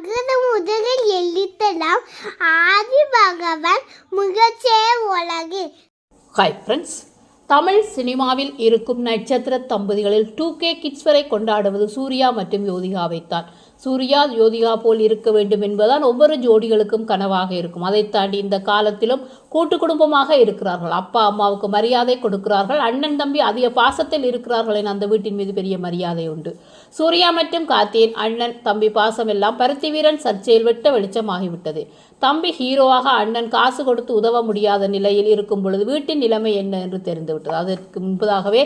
அகர முதலில் எழுத்தலாம். ஆதி பகவான் முகச்சே உலகு. ஹாய் ஃப்ரெண்ட்ஸ் தமிழ் சினிமாவில் இருக்கும் நட்சத்திர தம்பதிகளில் டூ கே கிட்ஸ் வரை கொண்டாடுவது சூர்யா மற்றும் யோதிகாவைத்தான். சூர்யா ஜோதிகா போல் இருக்க வேண்டும் என்பதுதான் ஒவ்வொரு ஜோடிகளுக்கும் கனவாக இருக்கும். அதை தாண்டி இந்த காலத்திலும் கூட்டு குடும்பமாக இருக்கிறார்கள். அப்பா அம்மாவுக்கு மரியாதை கொடுக்கிறார்கள். அண்ணன் தம்பி அதிக பாசத்தில் இருக்கிறார்கள் என அந்த வீட்டின் மீது பெரிய மரியாதை உண்டு. சூர்யா மற்றும் கார்த்தியின் அண்ணன் தம்பி பாசம் எல்லாம் பருத்தி வீரன் சர்ச்சையில் வெட்ட வெளிச்சமாகிவிட்டது. தம்பி ஹீரோவாக அண்ணன் காசு கொடுத்து உதவ முடியாத நிலையில் இருக்கும் பொழுது வீட்டின் நிலைமை என்ன என்று தெரிந்துவிட்டது. அதற்கு முன்பதாகவே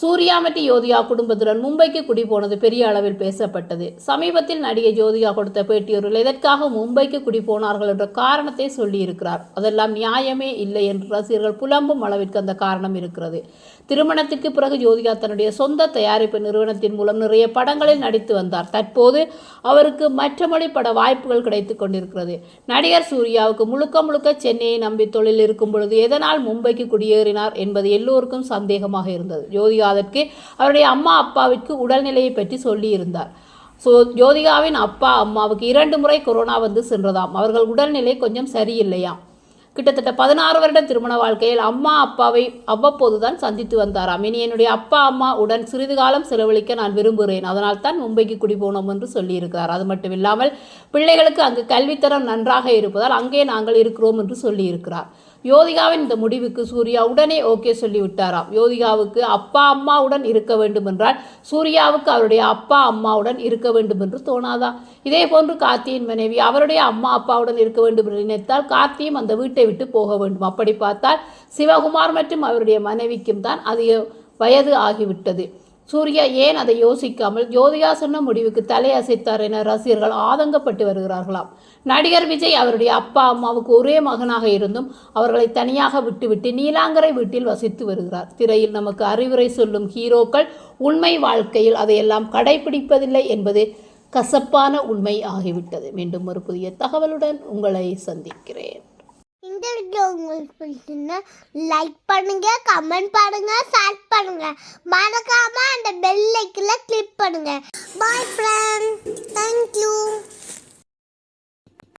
சூர்யா மற்றும் குடும்பத்துடன் மும்பைக்கு குடி போனது பெரிய அளவில் பேசப்பட்டது. சமீபத்தில் நடிகை ஜோதிகா கொடுத்த பேட்டியொருள் எதற்காக மும்பைக்கு குடி போனார்கள் என்ற காரணத்தை சொல்லியிருக்கிறார். அதெல்லாம் நியாயமே இல்லை என்று ரசிகர்கள் புலம்பும் அளவிற்கு அந்த காரணம் இருக்கிறது. திருமணத்திற்கு பிறகு ஜோதிகா தன்னுடைய சொந்த தயாரிப்பு நிறுவனத்தின் மூலம் நிறைய படங்களில் நடித்து வந்தார். தற்போது அவருக்கு மற்ற மொழி பட வாய்ப்புகள் கிடைத்துக் கொண்டிருக்கிறது. நடிகர் சூர்யாவுக்கு முழுக்க முழுக்க சென்னையை நம்பி தொழில் இருக்கும் பொழுது எதனால் மும்பைக்கு குடியேறினார் என்பது எல்லோருக்கும் சந்தேகமாக இருந்தது. ஜோதிகா அதற்கு அவருடைய அம்மா அப்பாவிற்கு உடல்நிலையை பற்றி சொல்லியிருந்தார். ஸோ ஜோதிகாவின் அப்பா அம்மாவுக்கு இரண்டு முறை கொரோனா வந்து சென்றதாம். அவர்கள் உடல்நிலை கொஞ்சம் சரியில்லையாம். கிட்டத்தட்ட பதினாறு வருட திருமண வாழ்க்கையில் அம்மா அப்பாவை அவ்வப்போது தான் சந்தித்து வந்தாராம். இனி என்னுடைய அப்பா அம்மா உடன் சிறிது காலம் செலவழிக்க நான் விரும்புகிறேன். அதனால் தான் மும்பைக்கு குடி போனோம் என்று சொல்லியிருக்கிறார். அது மட்டும் இல்லாமல் பிள்ளைகளுக்கு அங்கு கல்வித்தரம் நன்றாக இருப்பதால் அங்கே நாங்கள் இருக்கிறோம் என்று சொல்லியிருக்கிறார். யோதிகாவின் இந்த முடிவுக்கு சூர்யா உடனே ஓகே சொல்லிவிட்டாராம். யோதிகாவுக்கு அப்பா அம்மாவுடன் இருக்க வேண்டும் என்றால் சூர்யாவுக்கு அவருடைய அப்பா அம்மாவுடன் இருக்க வேண்டும் என்று தோணாதா? இதே போன்று கார்த்தியின் மனைவி அவருடைய அம்மா அப்பாவுடன் இருக்க வேண்டும் என்று நினைத்தால் கார்த்தியும் அந்த வீட்டை விட்டு போக வேண்டும். அப்படி பார்த்தால் சிவகுமார் மற்றும் அவருடைய மனைவிக்கும் தான் அதிக வயது ஆகிவிட்டது. சூர்யா ஏன் அதை யோசிக்காமல் ஜோதிகா சொன்ன முடிவுக்கு தலையசைத்தார் என ரசிகர்கள் ஆதங்கப்பட்டு வருகிறார்களாம். நடிகர் விஜய் அவருடைய அப்பா அம்மாவுக்கு ஒரே மகனாக இருந்தும் அவர்களை தனியாக விட்டுவிட்டு நீலாங்கரை வீட்டில் வசித்து வருகிறார். திரையில் நமக்கு அறிவுரை சொல்லும் ஹீரோக்கள் உண்மை வாழ்க்கையில் அதையெல்லாம் கடைபிடிப்பதில்லை என்பது கசப்பான உண்மை ஆகிவிட்டது. மீண்டும் ஒரு புதிய தகவலுடன் உங்களை சந்திக்கிறேன். இந்த வீடியோ உங்களுக்கு பிடிச்சிருந்தா லைக் பண்ணுங்க கமெண்ட் பண்ணுங்க ஷேர் பண்ணுங்க. மறக்காம அந்த பெல் ஐக்கில் கிளிக் பண்ணுங்க. பாய் ஃப்ரெண்ட் தேங்க்யூ